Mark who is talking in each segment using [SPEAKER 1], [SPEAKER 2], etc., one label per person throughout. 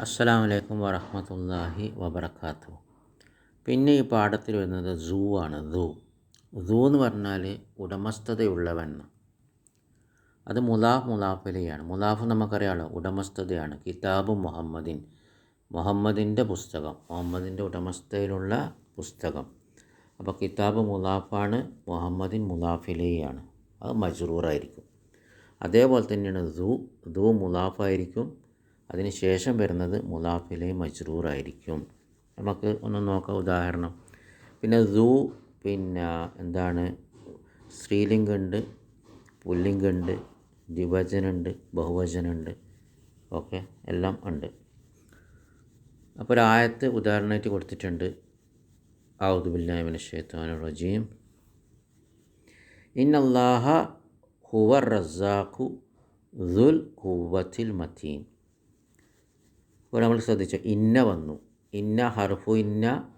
[SPEAKER 1] അസ്സലാമു വലൈക്കും വറഹ്മത്തുള്ളാഹി വബറകാതുഹു പിന്നെ ഈ പാഠത്തിൽ വരുന്നത് സൂ ആണ്. ധൂ ധൂ എന്ന് പറഞ്ഞാൽ ഉടമസ്ഥതയുള്ളവൻ. അത് മുലാഫ് മുലാഫിലെയാണ്. മുലാഫ് നമുക്കറിയാമല്ലോ ഉടമസ്ഥതയാണ്. കിതാബ് മുഹമ്മദിൻ. മുഹമ്മദിന്റെ പുസ്തകം. മുഹമ്മദിന്റെ ഉടമസ്ഥതയിലുള്ള പുസ്തകം. അപ്പോൾ കിതാബ് മുലാഫാണ് മുഹമ്മദിൻ മുലാഫിലെയാണ്. അത് മജ്റൂറായിരിക്കും. അതേപോലെ തന്നെയാണ് ധൂ ധൂ മുലാഫായിരിക്കും. അതിന് ശേഷം വരുന്നത് മുലാഫിലെ മജ്റൂറായിരിക്കും. നമുക്ക് ഒന്ന് നോക്കാം ഉദാഹരണം. പിന്നെ ദു പിന്നെ എന്താണ്? സ്ത്രീലിംഗുണ്ട് പുല്ലിംഗുണ്ട് ദ്വിവചനമുണ്ട് ബഹുവചനുണ്ട്. ഓക്കെ എല്ലാം ഉണ്ട്. അപ്പോൾ ഒരു ആയത്ത് ഉദാഹരണമായിട്ട് കൊടുത്തിട്ടുണ്ട്. ഔദുബില്ലാമിൻ ഷെയ്ത്താൻ റജീം. ഇന്നല്ലാഹ ഹുവർ റസാഖു ദുൽ കുവത്തിൽ മത്തീൻ ഇപ്പോൾ നമ്മൾ ശ്രദ്ധിച്ചു. ഇന്ന വന്നു. ഇന്ന ഹർഫു ഇന്ന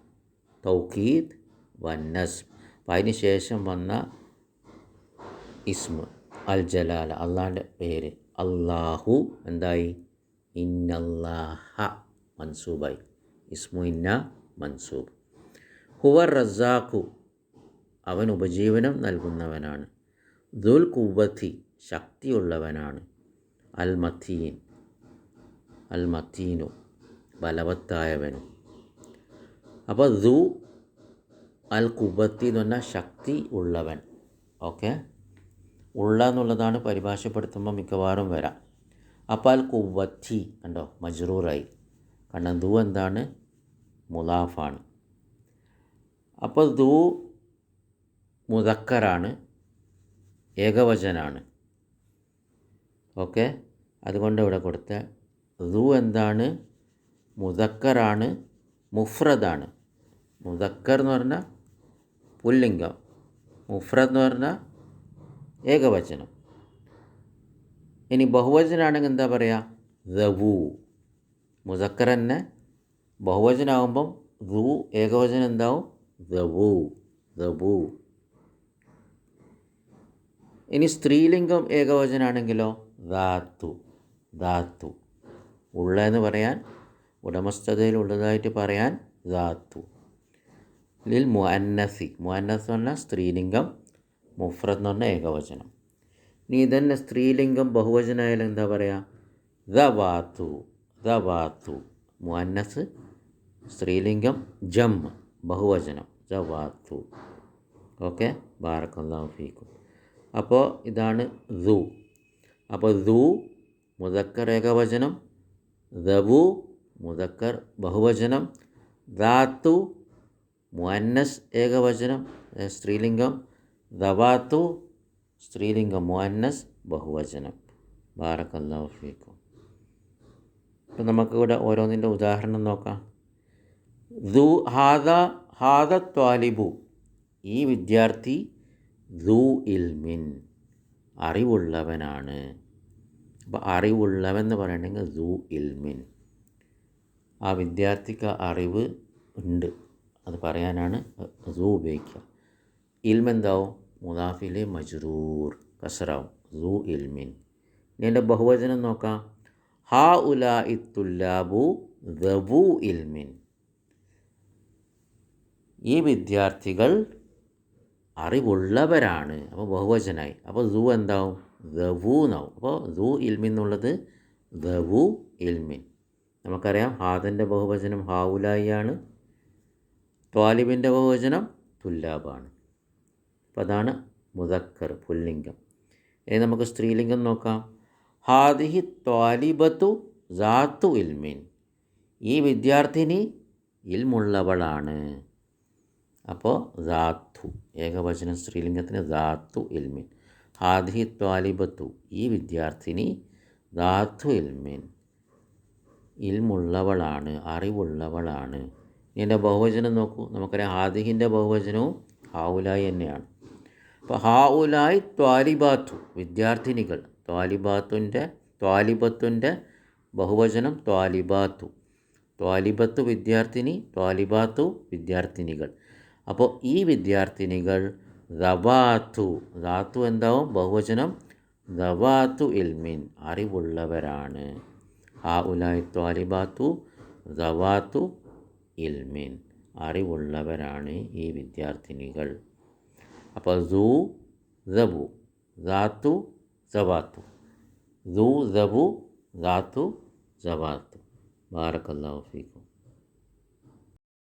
[SPEAKER 1] തൗക്കീദ് വന്നസ് അപ്പം അതിന് ശേഷം വന്ന ഇസ്മ അൽ ജലാല അള്ളാന്റെ പേര്. അള്ളാഹു എന്തായി? ഇന്നല്ലാഹ മൻസൂബായി. ഇസ്മു ഇന്ന മൻസൂബ്. ഹുവർ റസാഖു. അവൻ ഉപജീവനം നൽകുന്നവനാണ്. ദുൽ കുവത്തി ശക്തിയുള്ളവനാണ്. അൽ മത്തീൻ അൽ മത്തീനു ബലവത്തായവനും. അപ്പോൾ ദു അൽ കുബത്തി എന്ന് പറഞ്ഞാൽ ശക്തി ഉള്ളവൻ. ഓക്കെ? ഉള്ള എന്നുള്ളതാണ് പരിഭാഷപ്പെടുത്തുമ്പോൾ മിക്കവാറും വരാം. അപ്പോൾ അൽ കുവത്തി കണ്ടോ? മജ്റൂറായി. കാരണം ദു എന്താണ്? മുലാഫാണ് അപ്പോൾ ദു മുതക്കറാണ് ഏകവചനാണ്. ഓക്കെ? അതുകൊണ്ട് ഇവിടെ കൊടുത്ത ദു എന്താണ് മുതക്കറാണ് മുഫ്രദാണ്. മുതക്കർ എന്ന് പറഞ്ഞാൽ പുല്ലിംഗം. മുഫ്രദ് എന്ന് പറഞ്ഞാൽ ഏകവചനം. ഇനി ബഹുവചനാണെങ്കിൽ എന്താ പറയുക ദവു മുതക്കർ തന്നെ ബഹുവചനാകുമ്പം ദു ഏകവചനം എന്താവും? ദവു ദവു ഇനി സ്ത്രീലിംഗം ഏകവചനാണെങ്കിലോ? ധാത്തു ധാത്തു ഉള്ള എന്ന് പറയാൻ ഉടമസ്ഥതയിൽ ഉള്ളതായിട്ട് പറയാൻ ധാത്തു ലിൽ മുഅന്നസി. മുഅന്നസ് എന്ന് പറഞ്ഞാൽ സ്ത്രീലിംഗം മുഫ്രദ് എന്ന് പറഞ്ഞാൽ ഏകവചനം. ഇനി ഇതന്നെ സ്ത്രീലിംഗം ബഹുവചനമായാലും എന്താ പറയുക ദവാത്തു ദവാത്തു മുഅന്നസ് സ്ത്രീലിംഗം ജം ബഹുവചനം. ദവാത്തു ഓക്കെ? ബാറക്കല്ലാഹു ഫീക്കും. അപ്പോൾ ഇതാണ് ദു. അപ്പോൾ ദു മുതക്കർ ഏകവചനം ദബു മുതക്കർ ബഹുവചനം. ദാത്തു മുഅന്നസ് ഏകവചനം. സ്ത്രീലിംഗം. ദവാത്തു സ്ത്രീലിംഗം. മുഅന്നസ് ബഹുവചനം. ബാറക്കല്ലാഹു ഫീക്കും. ഇപ്പം നമുക്കിവിടെ ഓരോന്നിന്റെ ഉദാഹരണം നോക്കാം. ദു ഹാദ ഹാദ ത്വാലിബു. ഈ വിദ്യാർത്ഥി ദു ഇൽമിൻ. അറിവുള്ളവനാണ്. അപ്പോൾ അറിവുള്ളവെന്ന് പറയണമെങ്കിൽ ദു ഇൽമിൻ. ആ വിദ്യാർത്ഥിക്ക് അറിവ് ഉണ്ട്. അത് പറയാനാണ് ദു ഉപയോഗിക്കുക. ഇൽമെന്താവും മുദാഫിലെ മജ്റൂർ. കസറാവും. ദു ഇൽമിൻ. ഇനി എന്റെ ബഹുവചനം നോക്കാം. ഹാ ഉലാ ഇത്തുല്ലാബു ദബു ഇൽമിൻ. ഈ വിദ്യാർത്ഥികൾ അറിവുള്ളവരാണ്. അപ്പോൾ ബഹുവചനായി. അപ്പോൾ ദു എന്താവും? ദവു എന്നാവും അപ്പോൾ ദു ഇൽമിൻ എന്നുള്ളത് ദവു ഇൽമിൻ. നമുക്കറിയാം ഹാദന്റെ ബഹുവചനം ഹാവുലായി ആണ് ത്വാലിബിന്റെ ബഹുവചനം തുല്ലാബാണ്. അപ്പോൾ അതാണ് മുതക്കർ പുല്ലിംഗം. ഇനി നമുക്ക് സ്ത്രീലിംഗം നോക്കാം. ഹാദിഹി ത്വാലിബത്തു ജാത്തു ഇൽമിൻ. ഈ വിദ്യാർത്ഥിനി ഇൽമുള്ളവളാണ്. അപ്പോൾ ജാത്തു ഏകവചനം സ്ത്രീലിംഗത്തിന് ജാത്തു ഇൽമിൻ. ഹാദിഹി ത്വാലിബത്തു ഈ വിദ്യാർത്ഥിനി ദാത്തു ഇൽമിൻ. ഇൽമുള്ളവളാണ് അറിവുള്ളവളാണ്. ഇതിന്റെ ബഹുവചനം നോക്കൂ. നമുക്കറിയാം ഹാദിഹിന്റെ ബഹുവചനവും ഹാവുലായി തന്നെയാണ്. അപ്പോൾ ഹാവുലായി ത്വാലിബാത്തു വിദ്യാർത്ഥിനികൾ. ത്വാലിബാത്തുന്റെ ത്വാലിബത്തുന്റെ ബഹുവചനം ത്വാലിബാത്തു. ത്വാലിബത്തു വിദ്യാർത്ഥിനി ത്വാലിബാത്തു വിദ്യാർത്ഥിനികൾ. അപ്പോൾ ഈ വിദ്യാർത്ഥിനികൾ ദവാത്തു. ദാത്തു എന്താവും? ബഹുവചനം. ദവാത്തു ഇൽമിൻ. അറിവുള്ളവരാണ്. ആ ഉലായിത്വാലിബാത്തു ദവാത്തു ഇൽമിൻ. അറിവുള്ളവരാണ് ഈ വിദ്യാർത്ഥിനികൾ. അപ്പോൾ ദൂ ദബു ദാത്തു ദവാത്തു. ദൂ ദബു ദാത്തു ജവാത്തു ബാറക്കല്ലാഹു ഫീക്കും.